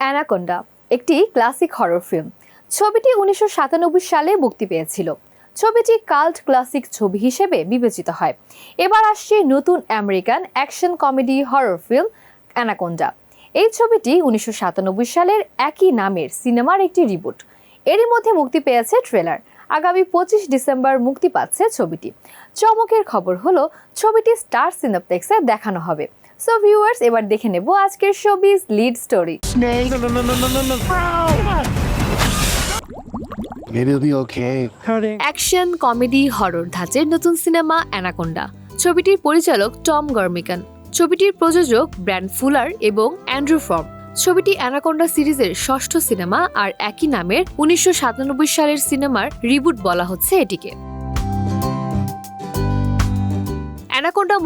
Anaconda, একটি classic horror film ছবিটি উনিশশো সাতানব্বই সালে মুক্তি পেয়েছিল। ছবিটি কাল্ট ক্লাসিক ছবি হিসেবে বিবেচিত হয়। এবার আসছে নতুন American action comedy horror film Anaconda. এই ছবিটি উনিশশো সাতানব্বই সালের একই নামের সিনেমার একটি রিবুট এরই মধ্যে মুক্তি পেয়েছে ট্রেলার আগামী পঁচিশ ডিসেম্বর মুক্তি পাচ্ছে ছবিটি। চমকের খবর হলো, ছবিটি স্টার সিনেপ্লেক্সে দেখানো হবে। সো ভিউয়ার্স এবার দেখে নেব আজকের showbiz lead story. Action comedy horror ধাঁচের নতুন সিনেমা অ্যানাকোন্ডা ছবিটির পরিচালক টম গর্মিকান। ছবিটির প্রযোজক ব্র্যান্ড ফুলার এবং অ্যান্ড্রু ফর্ম। ছবিটি অ্যানাকোন্ডা সিরিজের ষষ্ঠ সিনেমা আর একই নামের উনিশশো সাতানব্বই সালের সিনেমার রিবুট বলা হচ্ছে এটিকে।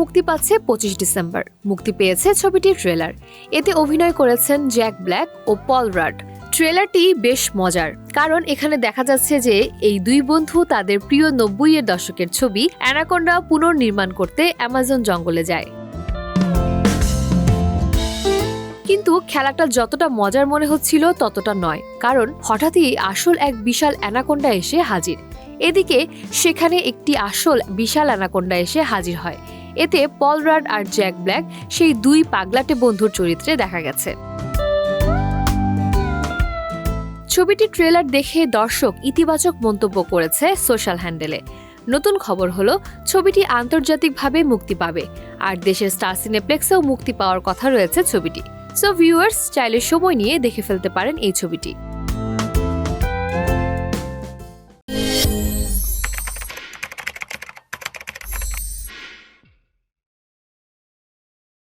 মুক্তি পাচ্ছে পঁচিশ ডিসেম্বর। মুক্তি পেয়েছে ছবিটির ট্রেলার। এতে অভিনয় করেছেন জ্যাক ব্ল্যাক ও পল রাড। ট্রেলারটি বেশ মজার, কারণ এখানে দেখা যাচ্ছে যে এই দুই বন্ধু তাদের প্রিয় নব্বই এর দশকের ছবি অ্যানাকোন্ডা পুনর্নির্মাণ করতে অ্যামাজন জঙ্গলে যায়। কিন্তু খেলাটা যতটা মজার মনে হচ্ছিল ততটা নয়, কারণ হঠাৎই আসল এক বিশাল অ্যানাকোন্ডা এসে হাজির। এদিকে সেখানে একটি আসল বিশাল অ্যানাকোন্ডা এসে হাজির হয়। এতে পল রাড আর জ্যাক ব্ল্যাক সেই দুই পাগলাটে বন্ধুর চরিত্রে দেখা গেছে। ছবিটি ট্রেলার দেখে দর্শক ইতিবাচক মন্তব্য করেছে সোশ্যাল হ্যান্ডেলে। নতুন খবর হলো, ছবিটি আন্তর্জাতিকভাবে মুক্তি পাবে, আর দেশের স্টার সিনেপ্লেক্সেও মুক্তি পাওয়ার কথা রয়েছে ছবিটি। সো ভিউয়ার্স চাইলে সময় নিয়ে দেখে ফেলতে পারেন এই ছবিটি।